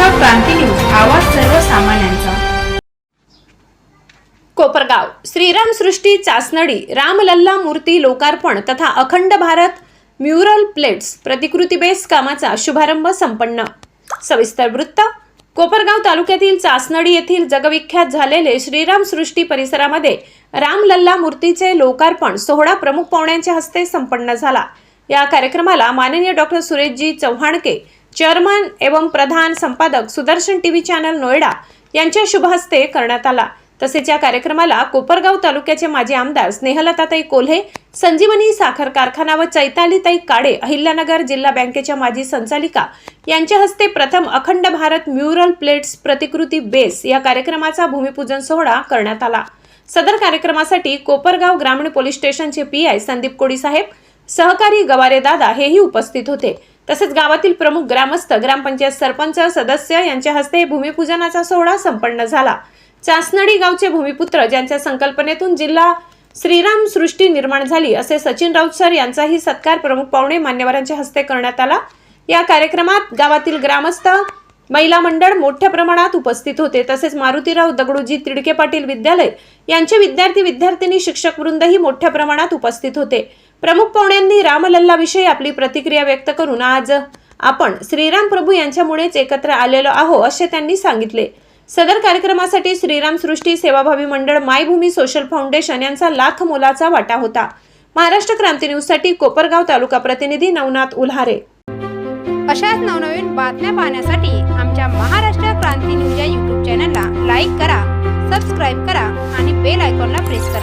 क्रांती news आवाज सर्वसामान्यांचा. कोपरगाव श्रीराम सृष्टी चाचनडी रामलल्ला मूर्ती लोकार्पण तथा अखंड भारत म्युरल प्लेट्स प्रतिकृती बेस कामाचा शुभारंभ संपन्न. सविस्तर वृत्त कोपरगाव तालुक्यातील चासनडी येथील जगविख्यात झालेले श्रीराम सृष्टी परिसरामध्ये रामलल्ला मूर्तीचे लोकार्पण सोहळा प्रमुख पाहुण्यांच्या हस्ते संपन्न झाला. या कार्यक्रमाला माननीय डॉक्टर सुरेशजी चव्हाणके चेअरमन एवं प्रधान संपादक सुदर्शन टीव्ही चॅनल नोएडा यांच्या शुभहस्ते करण्यात आला. तसेच या कार्यक्रमाला कोपरगाव तालुक्याचे माजी आमदार स्नेहलताताई कोल्हे संजीवनी साखर कारखाना व चैतालीताई काडे अहिल्यानगर जिल्हा बँकेच्या माजी संचालिका यांच्या हस्ते प्रथम अखंड भारत म्युरल प्लेट्स प्रतिकृती बेस या कार्यक्रमाचा भूमिपूजन सोहळा करण्यात आला. सदर कार्यक्रमासाठी कोपरगाव ग्रामीण पोलीस स्टेशनचे पी आय संदीप कोडी साहेब सहकारी गवारे दादा हेही उपस्थित होते. तसेच गावातील प्रमुख ग्रामस्थ ग्रामपंचायत सरपंच सदस्य यांच्या हस्ते भूमिपूजनाचा सोहळा संपन्न झाला. चासनडी गावचे भूमिपुत्र ज्यांच्या संकल्पनेतून जिल्हा श्रीराम सृष्टी निर्माण झाली असे सचिन राऊत सर यांचाही सत्कार प्रमुख पाहुणे मान्यवरांच्या हस्ते करण्यात आला. या कार्यक्रमात गावातील ग्रामस्थ महिला मंडळ मोठ्या प्रमाणात उपस्थित होते. तसेच मारुतीराव दगडूजी तिडके पाटील विद्यालय यांचे विद्यार्थी विद्यार्थिनी शिक्षक वृंदही मोठ्या प्रमाणात उपस्थित होते. प्रमुख पाहुण्यांनी रामलल्लाविषयी आपली प्रतिक्रिया व्यक्त करून आज आपण श्रीराम प्रभू यांच्यामुळेच एकत्र आलेलो आहो असे त्यांनी सांगितले. सदर कार्यक्रमासाठी श्रीराम सृष्टी सेवाभावी मंडळ मायभूमी सोशल फाउंडेशन यांचा लाख मोलाचा वाटा होता. महाराष्ट्र क्रांती न्यूजसाठी कोपरगाव तालुका प्रतिनिधी नवनाथ उल्हारे. अशाच नवनवीन बातम्या पाहण्यासाठी आमच्या महाराष्ट्र क्रांती न्यूज या यूट्यूब चॅनलला लाईक करा सबस्क्राईब करा आणि बेल आयकॉनला प्रेस करा.